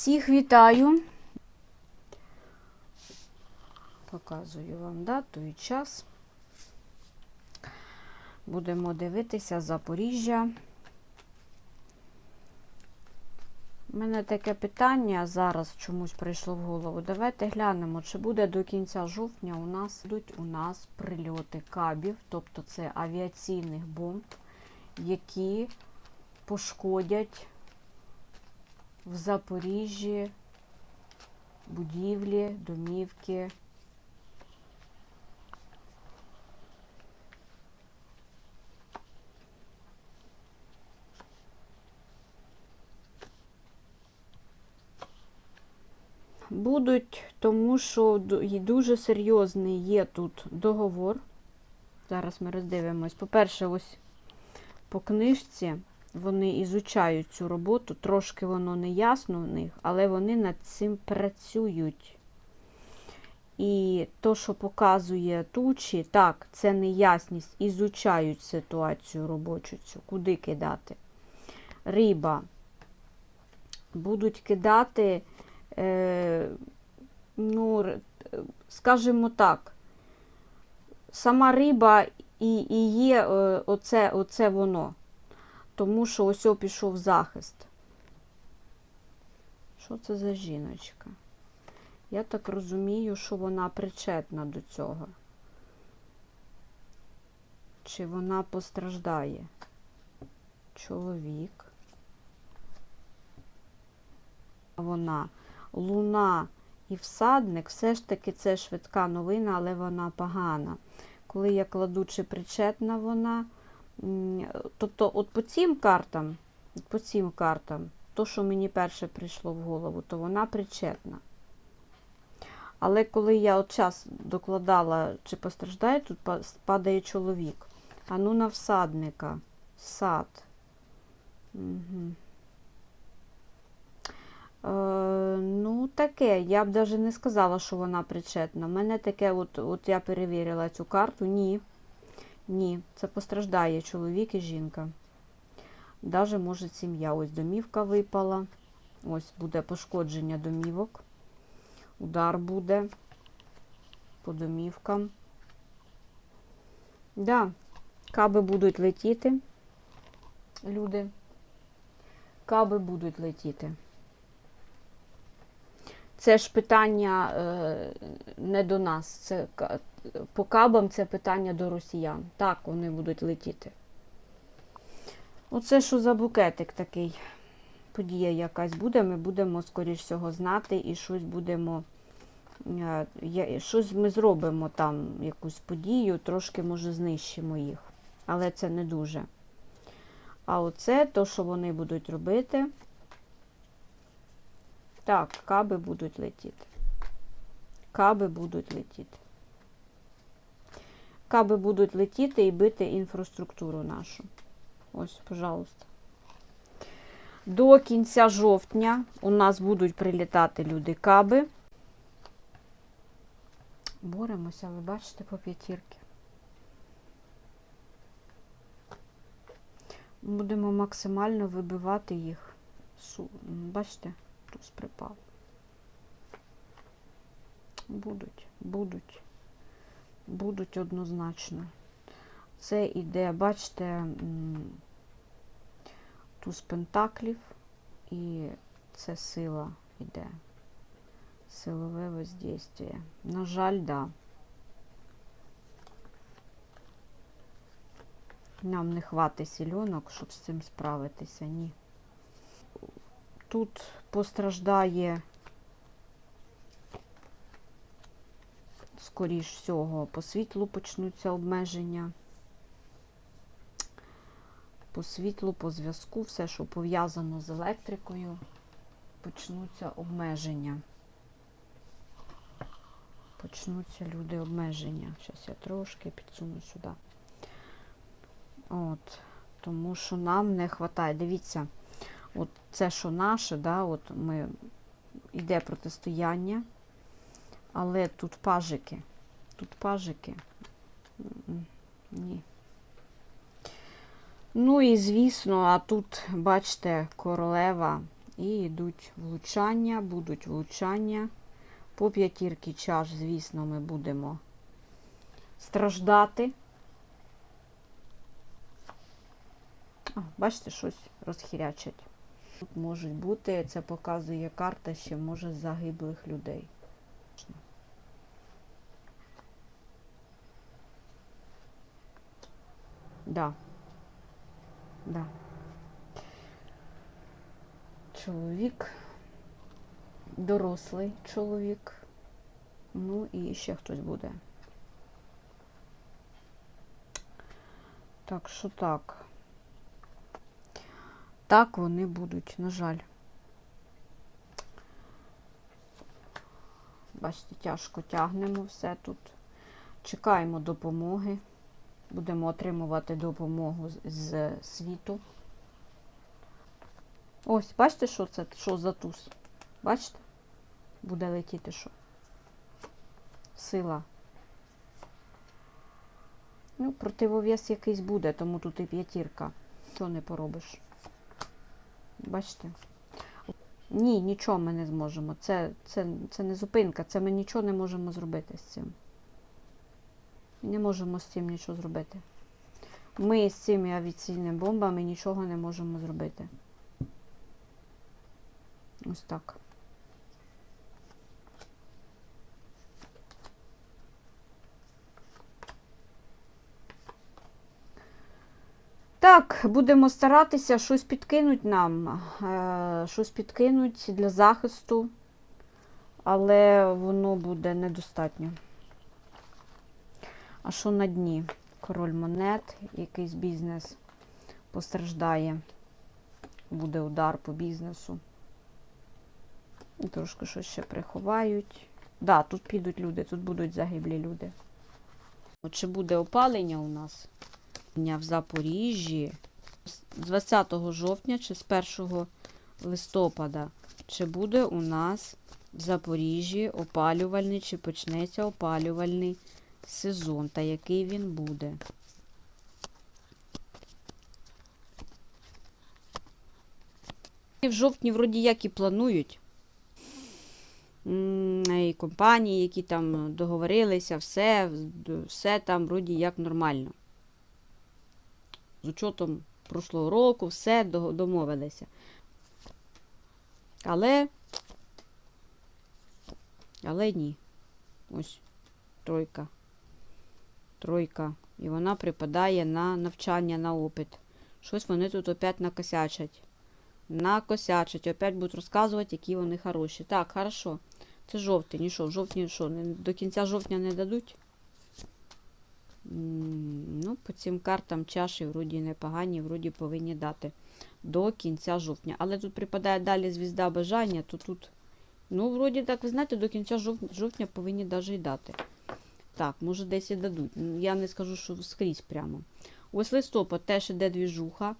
Всіх вітаю. Показую вам дату і час. Будемо дивитися Запоріжжя. У мене таке питання зараз чомусь прийшло в голову. Давайте глянемо, чи буде до кінця жовтня у нас будуть у нас прильоти кабів, тобто це авіаційних бомб, які пошкодять в Запоріжжі будівлі, домівки. Будуть, тому що дуже серйозний є тут договор. Зараз ми роздивимось. По-перше, ось по книжці вони ізучають цю роботу. Трошки воно не ясно в них, але вони над цим працюють. І то, що показує тучі, так, це неясність, ізучають ситуацію робочу цю, куди кидати. Риба. Будуть кидати, е, ну, е, скажімо так, сама риба і, і є е, оце, оце воно. Тому що ось пішов захист. Що це за жіночка? Я так розумію, що вона причетна до цього. Чи вона постраждає? Чоловік. Вона луна і всадник, все ж таки це швидка новина, але вона погана. Коли я кладу, чи причетна вона, тобто, от по цим картам, по цим картам, то, що мені перше прийшло в голову, то вона причетна. Але коли я от час докладала, чи постраждає, тут падає чоловік. А ну на всадника. Сад. Угу. Е, ну, таке. Я б навіть не сказала, що вона причетна. У мене таке, от, от я перевірила цю карту. Ні. Ні, це постраждає чоловік і жінка. Даже може сім'я. Ось домівка випала. Ось буде пошкодження домівок. Удар буде по домівкам. Да, каби будуть летіти. Люди. Каби будуть летіти. Це ж питання е, не до нас. Це, по кабам це питання до росіян. Так, вони будуть летіти. Оце що за букетик такий? Подія якась буде, ми будемо, скоріш всього, знати і щось будемо. е, Щось ми зробимо там, якусь подію, трошки, може, знищимо їх. Але це не дуже. А оце то, що вони будуть робити. Так, каби будуть летіти. Каби будуть летіти. Каби будуть летіти і бити інфраструктуру нашу. Ось, пожалуйста. До кінця жовтня у нас будуть прилітати люди каби. Боремося, ви бачите, по п'ятірки. Будемо максимально вибивати їх. Бачите, туз припав. Будуть, будуть. Будуть однозначно. Це іде, бачите, туз пентаклів, і це сила іде. Силове воздействие. На жаль, да. Нам не хватить сільонок, щоб з цим справитися, ні. Тут постраждає, скоріш всього, по світлу почнуться обмеження. По світлу, по зв'язку, все, що пов'язано з електрикою, почнуться обмеження. Почнуться люди обмеження. Зараз я трошки підсуну сюди. От, тому що нам не вистачає. Дивіться, от це, що наше, да, от ми йде протистояння, але тут пажики. Тут пажики. Ні. Ну і звісно, а тут, бачите, королева І йдуть влучання, будуть влучання. По п'ятірки чаш, звісно, ми будемо страждати. А, бачите, щось розхірячать. Можуть бути, це показує карта ще може загиблих людей. Да. Да. Чоловік, дорослий чоловік. Ну і ще хтось буде. Так що так. Так вони будуть, на жаль. Бачите, тяжко тягнемо все тут. Чекаємо допомоги. Будемо отримувати допомогу з, світу. Ось, бачите, що це? Що за туз? Бачите? Буде летіти що? Сила. Ну, противовес якийсь буде, тому тут і п'ятірка. Що не поробиш? Бачите? Ні, нічого ми не зможемо. Це, це, це не зупинка, це ми нічого не можемо зробити з цим. Не можемо з цим нічого зробити. Ми з цими авіаційними бомбами нічого не можемо зробити. Ось так. Так, будемо старатися щось підкинуть нам, е, щось підкинуть для захисту, але воно буде недостатньо. А що на дні? Король монет, якийсь бізнес постраждає. Буде удар по бізнесу. Трошки щось ще приховають. Да, тут підуть люди, тут будуть загиблі люди. Чи буде опалення у нас? В Запоріжжі з 20 жовтня чи з 1 листопада. Чи буде у нас в Запоріжжі опалювальний, чи почнеться опалювальний сезон, та який він буде? В жовтні, вроді, як і планують. І компанії, які там договорилися, все, все там вроді як нормально з учетом прошлого року, все домовилися. Але, але ні. Ось тройка. Тройка. І вона припадає на навчання, на опит. Щось вони тут опять накосячать. Накосячать. Опять будуть розказувати, які вони хороші. Так, хорошо. Це жовтень. І що, жовтні що? До кінця жовтня не дадуть? Ну, по цим картам чаші вроді непогані, вроді повинні дати до кінця жовтня. Але тут припадає далі звізда бажання, то тут, ну, вроді так, ви знаєте, до кінця жов- жовтня повинні навіть і дати. Так, може десь і дадуть. Я не скажу, що скрізь прямо. Ось листопад теж іде двіжуха,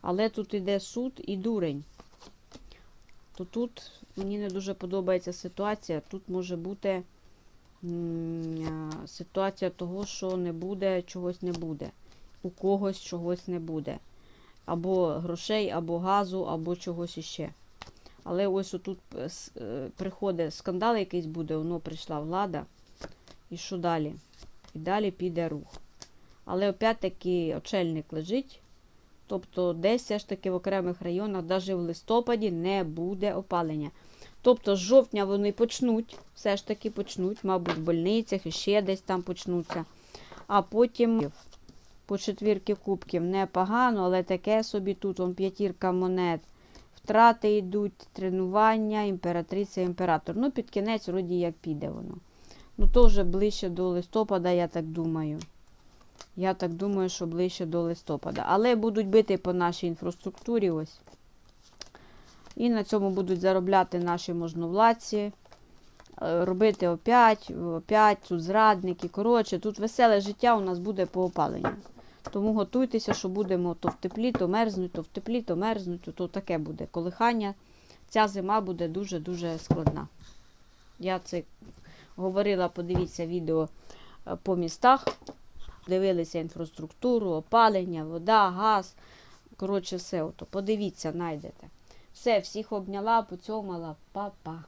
але тут іде суд і дурень. То тут мені не дуже подобається ситуація. Тут може бути ситуація того, що не буде, чогось не буде. У когось чогось не буде. Або грошей, або газу, або чогось іще. Але ось отут е, е, приходить скандал якийсь буде, воно прийшла влада. І що далі? І далі піде рух. Але опять-таки очельник лежить. Тобто десь все ж таки в окремих районах, навіть в листопаді, не буде опалення. Тобто з жовтня вони почнуть, все ж таки почнуть, мабуть, в больницях і ще десь там почнуться. А потім по четвірки кубків непогано, але таке собі тут он п'ятірка монет. Втрати йдуть, тренування, імператриця, імператор. Ну, під кінець, вроді, як піде воно. Ну, то вже ближче до листопада, я так думаю. Я так думаю, що ближче до листопада. Але будуть бити по нашій інфраструктурі ось. І на цьому будуть заробляти наші можновладці. е, Робити опять, опять, тут зрадники. Коротше, тут веселе життя у нас буде по опаленню. Тому готуйтеся, що будемо то в теплі, то мерзнуть, то в теплі, то мерзнуть, то, таке буде. Колихання. Ця зима буде дуже-дуже складна. Я це говорила, подивіться відео е, по містах. Дивилися інфраструктуру, опалення, вода, газ. Коротше, все. Ото. Подивіться, знайдете. Все, всіх обняла, поцьомала, па-па.